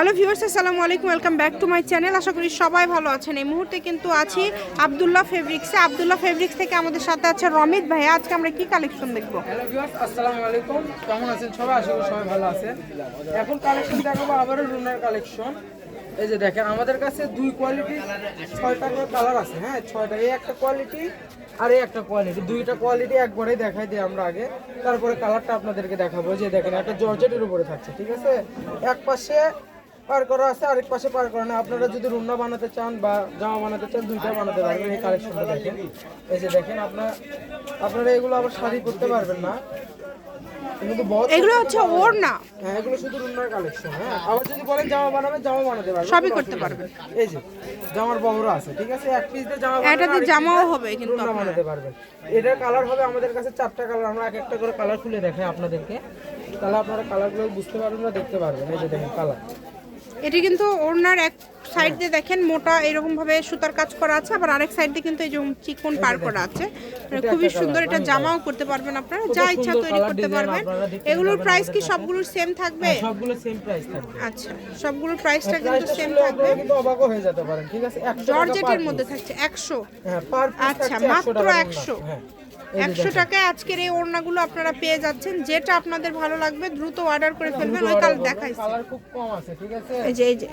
Hello viewers, আসসালামু আলাইকুম, welcome back to my channel. আশা করি সবাই ভালো আছেন। এই মুহূর্তে কিন্তু আছি আবদুল্লাহ ফেব্রিক্সে। আবদুল্লাহ ফেব্রিক্স থেকে আমাদের সাথে আছে রমিত ভাই। আজকে আমরা কি কালেকশন দেখব? হ্যালো ভিউয়ার্স, আসসালামু আলাইকুম। কেমন আছেন সবাই? আশা করি সবাই ভালো আছেন। এখন কালেকশন দেখাবো আবারও রুনার কালেকশন এই যে দেখেন, আমাদের কাছে দুই কোয়ালিটি ছয়টা করে কালার আছে হ্যাঁ? ছয়টা, এই একটা কোয়ালিটি আর এই একটা কোয়ালিটি দুইটা কোয়ালিটি একবারেই দেখাই দিই আমরা আগে। তারপরে কালারটা আপনাদেরকে দেখাবো। যে দেখেন, একটা জর্জেটের উপরে থাকছে, ঠিক আছে? এক পাশে পার করা আছে আরেক পাশে পার করা না। আপনারা যদি রুন্না বানাতে চান বা জামা বানাতে চান দুইটা বানাতে পারবেন। এই কালেকশনটা দেখেন। এই যে দেখেন আপনার আপনারা এগুলো আবার শাড়ি করতে পারবেন না। এগুলো হচ্ছে ওর না। হ্যাঁ এগুলো শুধু কালেকশন হ্যাঁ। আবার যদি বলেন জামা বানাবেন জামা বানাতে পারবেন। সবই করতে পারবেন। এই যে জামার বহরা আছে ঠিক আছে? এক পিস দিয়ে জামা এটাতে জামাও হবে কিন্তু বানাতে পারবেন। এটার কালার হবে আমাদের কাছে চারটা কালার আমরা এক একটা করে কালার খুলে দেখাই আপনাদেরকে। তাহলে আপনারা কালারগুলো বুঝতে পারবেন না দেখতে পারবেন। এই যে দেখেন কালার এটি কিন্তু ওড়নার এক সাইড দিয়ে দেখেন মোটা এরকম ভাবে সুতার কাজ করা আছে আবার আরেক সাইড দিয়ে কিন্তু এই যে চিকন পার করা আছে। মানে খুবই সুন্দর এটা জামাও করতে পারবেন আপনারা যা ইচ্ছা তৈরি করতে পারবেন। এগুলোর প্রাইস কি সবগুলোর সেম থাকবে? সবগুলো সেম প্রাইস থাকবে। আচ্ছা সবগুলোর প্রাইসটা কিন্তু সেম থাকবে। কিন্তু অবাকও হয়ে যেতে পারেন ঠিক আছে? 100 জর্জেটের মধ্যে থাকছে একশো। হ্যাঁ আচ্ছা, মাত্র টাকা 100 হ্যাঁ। একশো টাকায় আজকের এই ওড়নাগুলো আপনারা পেয়ে যাচ্ছেন। যেটা আপনাদের ভালো লাগবে দ্রুত অর্ডার করে ফেলবেন ওই কাল দেখাইছি। কালার খুব কম আছে ঠিক আছে? এই যে এই যে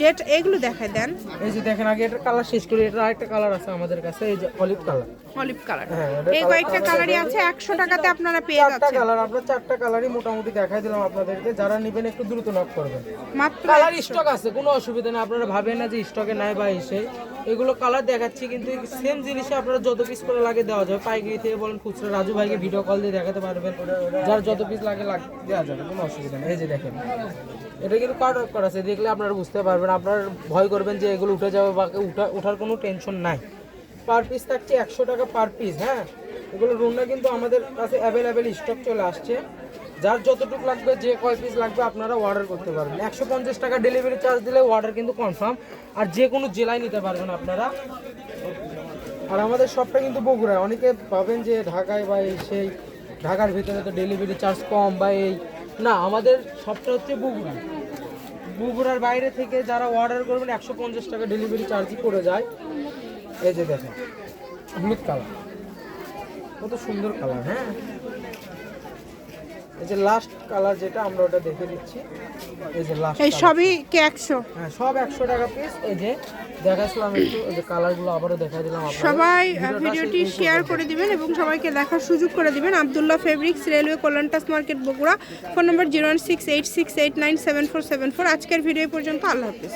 যেটা এগুলো দেখায় দেন। এই যে দেখেন আগে এটার কালার শেষ করি এটার আরেকটা কালার আছে আমাদের কাছে এই যে অলিভ কালার অলিভ কালার হ্যাঁ, এই কয়েকটা কালারই আছে একশো টাকাতে আপনারা পেয়ে যাচ্ছেন। চারটা কালার আমরা চারটা কালারই মোটামুটি দেখাই দিলাম আপনাদেরকে। যারা নেবেন একটু দ্রুত নক করবেন। মাত্র কালার স্টক আছে কোনো অসুবিধা নেই। আপনারা ভাবেন না যে স্টকে নাই বা এসে। এগুলো কালার দেখাচ্ছি, কিন্তু সেম জিনিসে আপনারা যত পিস করে লাগে দেওয়া যাবে, পাইকারি থেকে বলেন খুচরা, রাজু ভাইকে ভিডিও কল দিয়ে দেখাতে পারবেন। যার যত পিস লাগে দেওয়া যাবে, কোনো অসুবিধা নেই। এই যে দেখেন, এটা কিন্তু কার্ড ওয়ার্ক করা আছে, দেখলে আপনারা বুঝতে পারবেন। আপনার ভয় করবেন যে এগুলো উঠে যাবে বা উঠা ওঠার কোনো টেনশন নাই। পার পিস থাকছে একশো টাকা পার পিস হ্যাঁ? এগুলো রুমটা কিন্তু আমাদের কাছে অ্যাভেলেবেল স্টক চলে আসছে। যার যতটুকু লাগবে, যে কয় পিস লাগবে আপনারা অর্ডার করতে পারবেন। একশো পঞ্চাশ টাকা ডেলিভারি চার্জ দিলে অর্ডার কিন্তু কনফার্ম আর যে কোনো জেলায় নিতে পারবেন আপনারা। আর আমাদের শপটা কিন্তু বগুড়ায়। অনেকে পাবেন যে ঢাকায় বা এই সেই ঢাকার ভিতরে তো ডেলিভারি চার্জ কম বা এই না, আমাদের শপটা হচ্ছে বগুড়া। বগুড়ার বাইরে থেকে যারা অর্ডার করবেন, একশো পঞ্চাশ টাকা ডেলিভারি চার্জই করে যায়। এই যে দেখেন, হলুদ কালার কত সুন্দর কালার হ্যাঁ? যে লাস্ট কালার যেটা আমরা ওটা দেখে দিচ্ছি এই যে লাস্ট এই সবই কি একশো? হ্যাঁ সব একশো টাকা পিস এই যে দেখাচ্ছিলাম একটু এই যে কালারগুলো আবারও দেখা দিলাম আপনাদের। সবাই ভিডিওটি শেয়ার করে দিবেন এবং সবাইকে দেখার সুযোগ করে দিবেন। Abdullah fabrics railway কল্যাণটাস market Bogura. Phone number zero one six eight six eight nine seven four seven four আজকের ভিডিও পর্যন্ত। আল্লাহ হাফিজ।